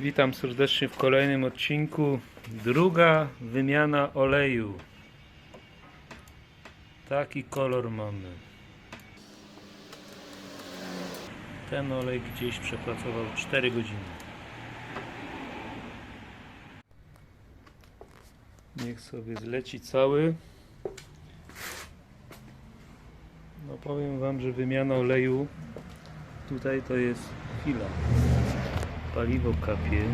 Witam serdecznie w kolejnym odcinku. Druga wymiana oleju. Taki kolor mamy. Ten olej gdzieś przepracował 4 godziny. Niech sobie zleci cały. No powiem Wam, że wymiana oleju tutaj to jest chwila. Paliwo kapie.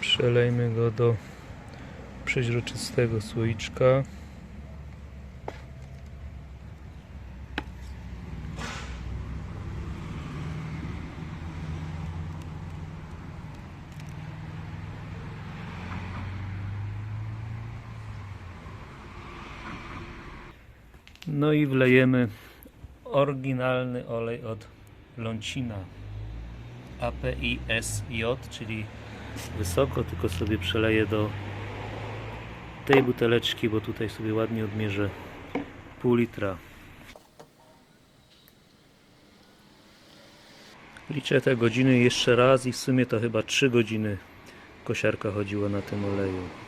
Przelejmy go do przeźroczystego słoiczka. No i wlejemy oryginalny olej od Lącina API SJ, czyli wysoko, tylko sobie przeleję do tej buteleczki, bo tutaj sobie ładnie odmierzę pół litra. Liczę te godziny jeszcze raz i w sumie to chyba 3 godziny kosiarka chodziła na tym oleju.